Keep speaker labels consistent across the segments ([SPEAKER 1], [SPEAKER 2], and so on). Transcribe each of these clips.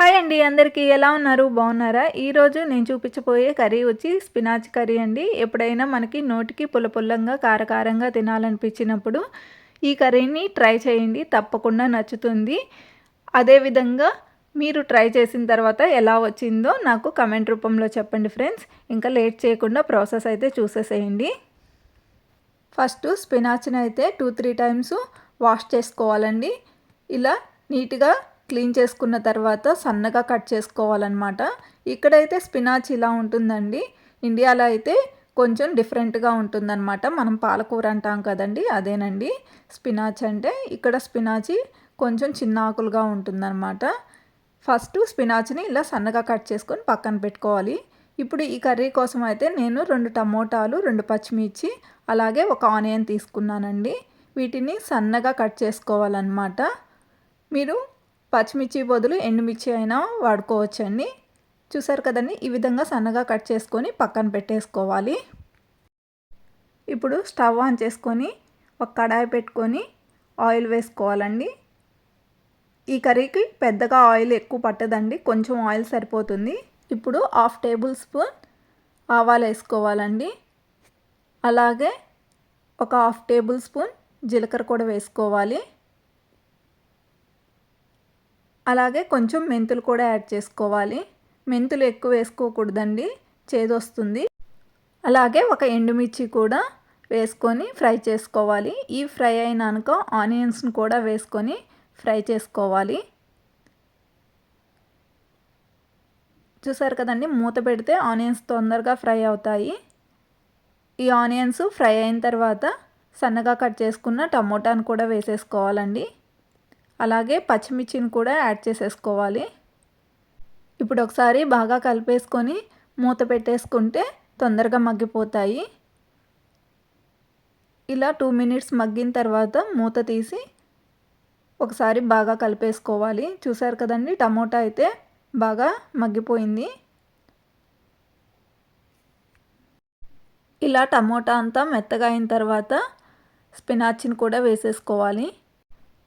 [SPEAKER 1] hi అండి అందరికీ ఎలా ఉన్నారు బాగున్నారా ఈరోజు నేను చూపించబోయే కర్రీ వచ్చి స్పినాచ్ కర్రీ అండి ఎప్పుడైనా మనకి నోటికి పులపుల్లంగా కారకారంగా తినాలనిపించినప్పుడు ఈ కర్రీని ట్రై చేయండి తప్పకుండా నచ్చుతుంది అదేవిధంగా మీరు ట్రై చేసిన తర్వాత ఎలా వచ్చిందో నాకు కమెంట్ రూపంలో చెప్పండి ఫ్రెండ్స్ ఇంకా లేట్ చేయకుండా ప్రాసెస్ అయితే చూసేసేయండి ఫస్ట్ స్పినాచ్ని అయితే టూ త్రీ టైమ్స్ వాష్ చేసుకోవాలండి ఇలా నీట్గా క్లీన్ చేసుకున్న తర్వాత సన్నగా కట్ చేసుకోవాలన్నమాట ఇక్కడైతే స్పినాచ్ ఇలా ఉంటుందండి ఇండియాలో అయితే కొంచెం డిఫరెంట్గా ఉంటుందన్నమాట మనం పాలకూర అంటాం కదండి అదేనండి స్పినాచ్ అంటే ఇక్కడ స్పినాచి కొంచెం చిన్న ఆకులుగా ఉంటుందన్నమాట ఫస్ట్ స్పినాచ్ని ఇలా సన్నగా కట్ చేసుకొని పక్కన పెట్టుకోవాలి ఇప్పుడు ఈ కర్రీ కోసం అయితే నేను రెండు టమోటాలు రెండు పచ్చిమిర్చి అలాగే ఒక ఆనియన్ తీసుకున్నానండి వీటిని సన్నగా కట్ చేసుకోవాలన్నమాట మీరు పచ్చిమిర్చి బదులు ఎండుమిర్చి అయినా వాడుకోవచ్చండి చూసారు కదండి ఈ విధంగా సన్నగా కట్ చేసుకొని పక్కన పెట్టేసుకోవాలి ఇప్పుడు స్టవ్ ఆన్ చేసుకొని ఒక కడాయి పెట్టుకొని ఆయిల్ వేసుకోవాలండి ఈ కర్రీకి పెద్దగా ఆయిల్ ఎక్కువ పట్టదండి కొంచెం ఆయిల్ సరిపోతుంది ఇప్పుడు హాఫ్ టేబుల్ స్పూన్ ఆవాలు వేసుకోవాలండి అలాగే ఒక హాఫ్ టేబుల్ స్పూన్ జీలకర్ర కూడా వేసుకోవాలి అలాగే కొంచెం మెంతులు కూడా యాడ్ చేసుకోవాలి మెంతులు ఎక్కువ వేసుకోకూడదండి చేదొస్తుంది అలాగే ఒక ఎండుమిర్చి కూడా వేసుకొని ఫ్రై చేసుకోవాలి ఈ ఫ్రై అయినాక ఆనియన్స్ని కూడా వేసుకొని ఫ్రై చేసుకోవాలి చూసారు కదండి మూత పెడితే ఆనియన్స్ తొందరగా ఫ్రై అవుతాయి ఈ ఆనియన్స్ ఫ్రై అయిన తర్వాత సన్నగా కట్ చేసుకున్న టమోటాను కూడా వేసేసుకోవాలండి అలాగే పచ్చిమిర్చిని కూడా యాడ్ చేసేసుకోవాలి ఇప్పుడు ఒకసారి బాగా కలిపేసుకొని మూత పెట్టేసుకుంటే తొందరగా మగ్గిపోతాయి ఇలా టూ మినిట్స్ మగ్గిన తర్వాత మూత తీసి ఒకసారి బాగా కలిపేసుకోవాలి చూసారు కదండి టమోటా అయితే బాగా మగ్గిపోయింది ఇలా టమోటా అంతా మెత్తగా అయిన తర్వాత స్పినాచ్ని కూడా వేసేసుకోవాలి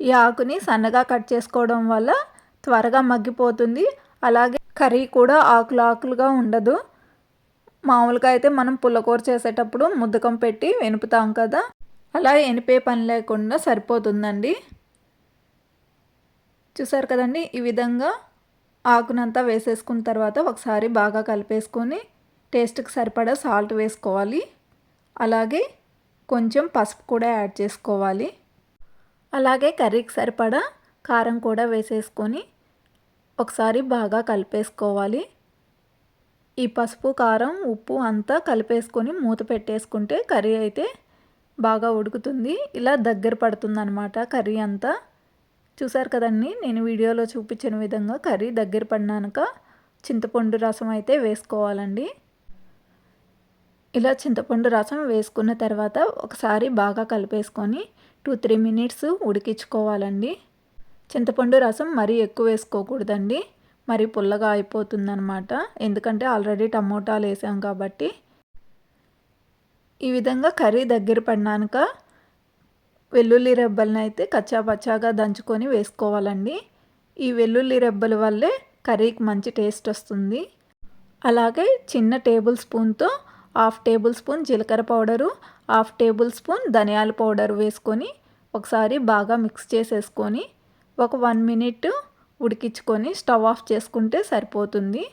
[SPEAKER 1] ఈ ఆకుని సన్నగా కట్ చేసుకోవడం వల్ల త్వరగా మగ్గిపోతుంది అలాగే కర్రీ కూడా ఆకులు ఆకులుగా ఉండదు మామూలుగా అయితే మనం పుల్లకూర చేసేటప్పుడు ముద్దకం పెట్టి వెనుపుతాం కదా అలా ఎనిపే పని లేకుండా సరిపోతుందండి చూసారు కదండి ఈ విధంగా ఆకునంతా వేసేసుకున్న తర్వాత ఒకసారి బాగా కలిపేసుకొని టేస్ట్కి సరిపడా సాల్ట్ వేసుకోవాలి అలాగే కొంచెం పసుపు కూడా యాడ్ చేసుకోవాలి అలాగే కర్రీకి సరిపడా కారం కూడా వేసేసుకొని ఒకసారి బాగా కలిపేసుకోవాలి ఈ పసుపు కారం ఉప్పు అంతా కలిపేసుకొని మూత పెట్టేసుకుంటే కర్రీ అయితే బాగా ఉడుకుతుంది ఇలా దగ్గర పడుతుందనమాట కర్రీ అంతా చూసారు కదండి నేను వీడియోలో చూపించిన విధంగా కర్రీ దగ్గర పడినాక చింతపండు రసం అయితే వేసుకోవాలండి ఇలా చింతపండు రసం వేసుకున్న తర్వాత ఒకసారి బాగా కలిపేసుకొని టూ త్రీ మినిట్స్ ఉడికించుకోవాలండి చింతపండు రసం మరీ ఎక్కువ వేసుకోకూడదండి మరి పుల్లగా అయిపోతుందనమాట ఎందుకంటే ఆల్రెడీ టమోటాలు వేసాం కాబట్టి ఈ విధంగా కర్రీ దగ్గర పడినాక వెల్లుల్లి రెబ్బలను అయితే కచ్చా పచ్చాగా దంచుకొని వేసుకోవాలండి ఈ వెల్లుల్లి రెబ్బల వల్లే కర్రీకి మంచి టేస్ట్ వస్తుంది అలాగే చిన్న టేబుల్ స్పూన్తో హాఫ్ టేబుల్ స్పూన్ జీలకర్ర పౌడరు హాఫ్ టేబుల్ స్పూన్ ధనియాల పౌడర్ వేసుకొని ఒకసారి బాగా మిక్స్ చేసేసుకొని ఒక వన్ మినిట్ ఉడికించుకొని స్టవ్ ఆఫ్ చేసుకుంటే సరిపోతుంది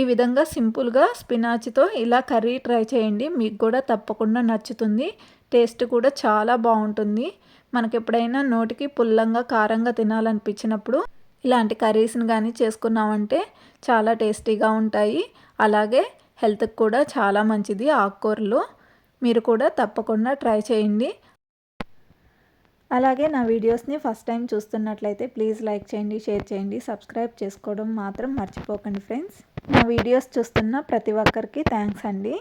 [SPEAKER 1] ఈ విధంగా సింపుల్గా స్పినాచ్తో ఇలా కర్రీ ట్రై చేయండి మీకు కూడా తప్పకుండా నచ్చుతుంది టేస్ట్ కూడా చాలా బాగుంటుంది మనకి ఎప్పుడైనా నోటికి పుల్లంగా కారంగా తినాలనిపించినప్పుడు ఇలాంటి కర్రీస్ని కానీ చేసుకున్నామంటే చాలా టేస్టీగా ఉంటాయి అలాగే హెల్త్కి కూడా చాలా మంచిది ఆకుకూరలు మీరు కూడా తప్పకుండా ట్రై చేయండి అలాగే నా వీడియోస్ని ఫస్ట్ టైం చూస్తున్నట్లయితే ప్లీజ్ లైక్ చేయండి షేర్ చేయండి సబ్స్క్రైబ్ చేసుకోవడం మాత్రం మర్చిపోకండి ఫ్రెండ్స్ నా వీడియోస్ చూస్తున్న ప్రతి ఒక్కరికి థ్యాంక్స్ అండి